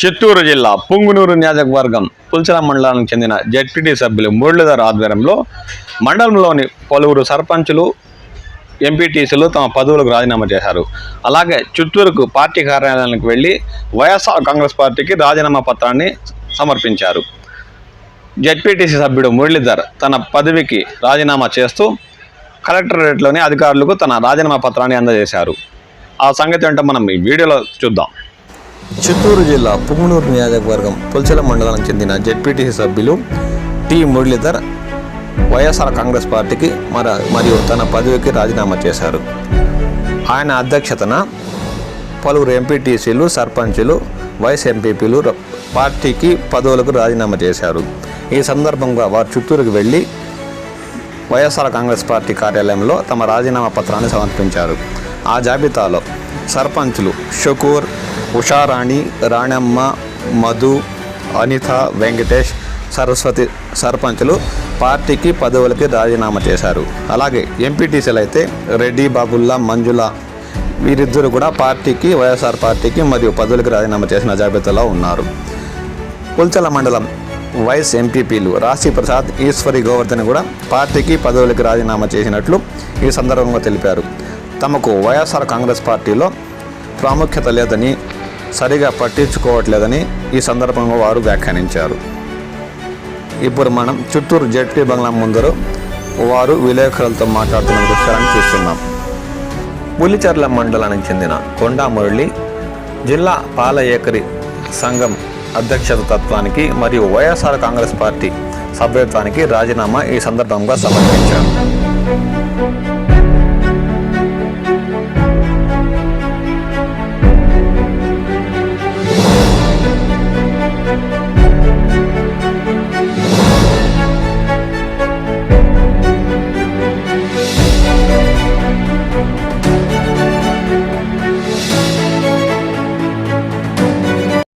చిత్తూరు జిల్లా పుంగునూరు నియోజకవర్గం పుల్చల మండలానికి చెందిన జెడ్పీటీ సభ్యులు మురళీధర్ ఆధ్వర్యంలో మండలంలోని పలువురు సర్పంచులు ఎంపీటీసీలు తమ పదవులకు రాజీనామా చేశారు. అలాగే చిత్తూరుకు పార్టీ కార్యాలయానికి వెళ్ళి వైఎస్ఆర్ కాంగ్రెస్ పార్టీకి రాజీనామా పత్రాన్ని సమర్పించారు. జెడ్పీటీసీ సభ్యుడు మురళీధర్ తన పదవికి రాజీనామా చేస్తూ కలెక్టరేట్లోని అధికారులకు తన రాజీనామా పత్రాన్ని అందజేశారు. ఆ సంగతి ఏంటో మనం ఈ వీడియోలో చూద్దాం. చిత్తూరు జిల్లా పుంగనూరు నియోజకవర్గం పుల్చెల మండలానికి చెందిన జెడ్పీటీసీ సభ్యులు టి మురళీధర్ వైఎస్ఆర్ కాంగ్రెస్ పార్టీకి మర మరియు తన పదవికి రాజీనామా చేశారు. ఆయన అధ్యక్షతన పలువురు ఎంపీటీసీలు సర్పంచులు వైస్ ఎంపీపీలు పార్టీకి పదవులకు రాజీనామా చేశారు. ఈ సందర్భంగా వారు చిత్తూరుకు వెళ్ళి వైఎస్ఆర్ కాంగ్రెస్ పార్టీ కార్యాలయంలో తమ రాజీనామా పత్రాన్ని సమర్పించారు. ఆ జాబితాలో సర్పంచులు షకూర్ ఉషారాణి రాణమ్మ మధు అనిత వెంకటేష్ సరస్వతి సర్పంచులు పార్టీకి పదవులకి రాజీనామా చేశారు. అలాగే ఎంపీటీసీలు అయితే రెడ్డి బాబుల్లా మంజుల వీరిద్దరు కూడా పార్టీకి వైఎస్ఆర్ పార్టీకి మరియు పదవులకు రాజీనామా చేసిన జాబితాలో ఉన్నారు. పుల్చల మండలం వైస్ ఎంపీపీలు రాశి ప్రసాద్ ఈశ్వరి గోవర్ధన్ కూడా పార్టీకి పదవులకు రాజీనామా చేసినట్లు ఈ సందర్భంగా తెలిపారు. తమకు వైఎస్ఆర్ కాంగ్రెస్ పార్టీలో ప్రాముఖ్యత లేదని సరిగా పట్టించుకోవట్లేదని ఈ సందర్భంగా వారు వ్యాఖ్యానించారు. ఇప్పుడు మనం చిత్తూరు జెడ్పీ బంగ్లా ముందరు వారు విలేకరులతో మాట్లాడుతున్న దృశ్యాలను చూస్తున్నాం. పులిచెర్ల మండలానికి చెందిన కొండా మురళి జిల్లా పాల ఏకరి సంఘం అధ్యక్షత తత్వానికి మరియు వైఎస్ఆర్ కాంగ్రెస్ పార్టీ సభ్యత్వానికి రాజీనామా ఈ సందర్భంగా సమర్పించారు.